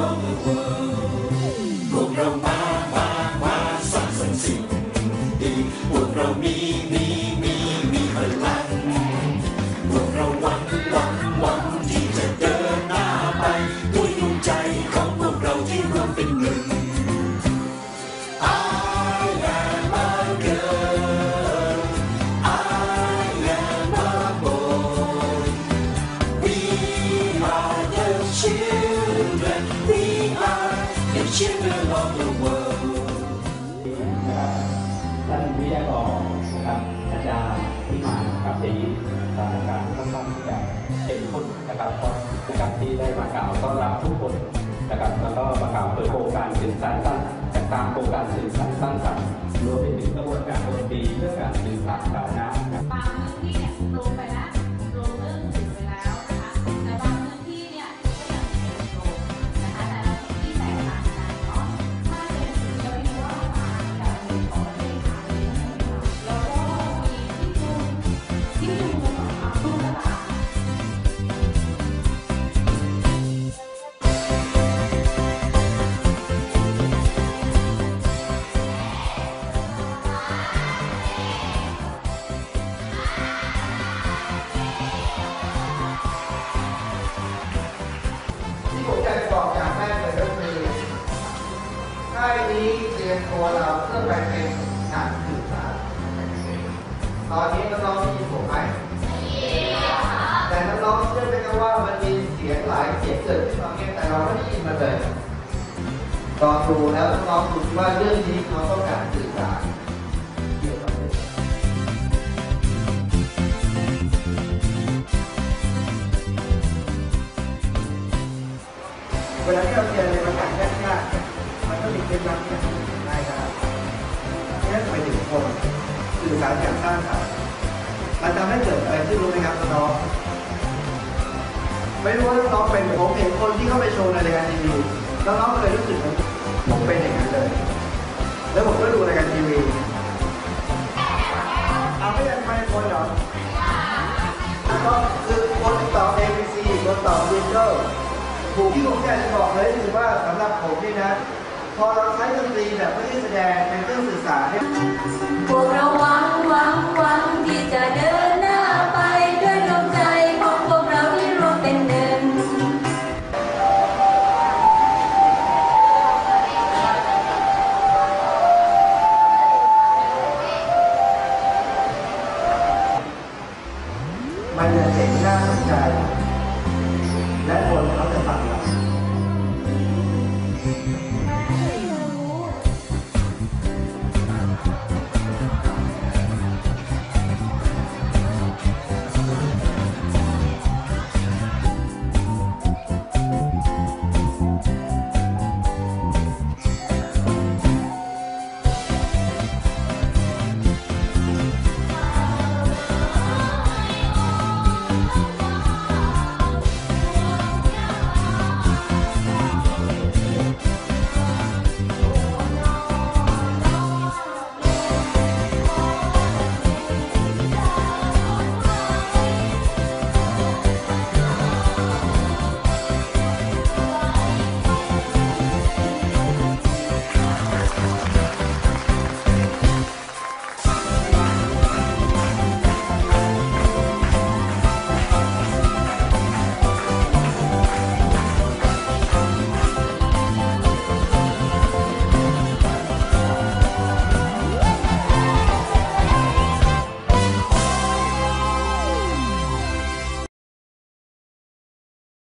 of the world. Children of the world. ท่านวิทยากรนะครับอาจารย์ที่มากับสีสถานการณ์ค่อนข้างที่จะเข้มข้นนะครับเพราะนะครับที่ได้มากล่าวต้อนรับทุกคนนะครับแล้วก็มากล่าวเปิดโครงการสื่อสารสร้างจากตามโครงการสื่อสารสร้างสรรค์รวมไปถึงกระบวนการ ค่ายนี้เตรียมตัวเราเพื่อไปเป็นนักสื่อสารตอนนี้น้องๆได้ยินผมไหมแต่น้องๆเชื่อไหมครับว่ามันมีเสียงหลายเสียงเกิดขึ้นมาเนี่ยแต่เราไม่ได้ยินมันเลยลองดูแล้วน้องๆดูว่าเรื่องนี้เขาต้องการสื่อสารเวกับเรื่องเวลาที่เราเจอในประกาศยากๆเนี่ มันก็มีเคล็ดลับที่ทำให้ได้ครับนี่ไปถึงคนสื่อสารอย่างสร้างสรรค์มันทำให้เกิดอะไรขึ้นรู้ไหมครับน้องไม่รู้ว่าน้องเป็นผมเห็นคนที่เข้าไปโชว์ในรายการทีวีแล้วน้องเคยรู้สึกเหมผมเป็นอย่างนั้นเลย แล้วผมก็ดูรายการทีวีเอาไม่ยังไม่คนเหรอก็คือคนต่อ ABC คนต่อบ Jingle ถูกที่ผมอยากจะบอกเลยคือว่าสำหรับผมนี่นะ พอเราใช้ดนตรีแบบไม่ได้แสดงเป็นเครื่องสื่อสารเนี่ย พวกเราหวังหวังหวังที่จะเดิน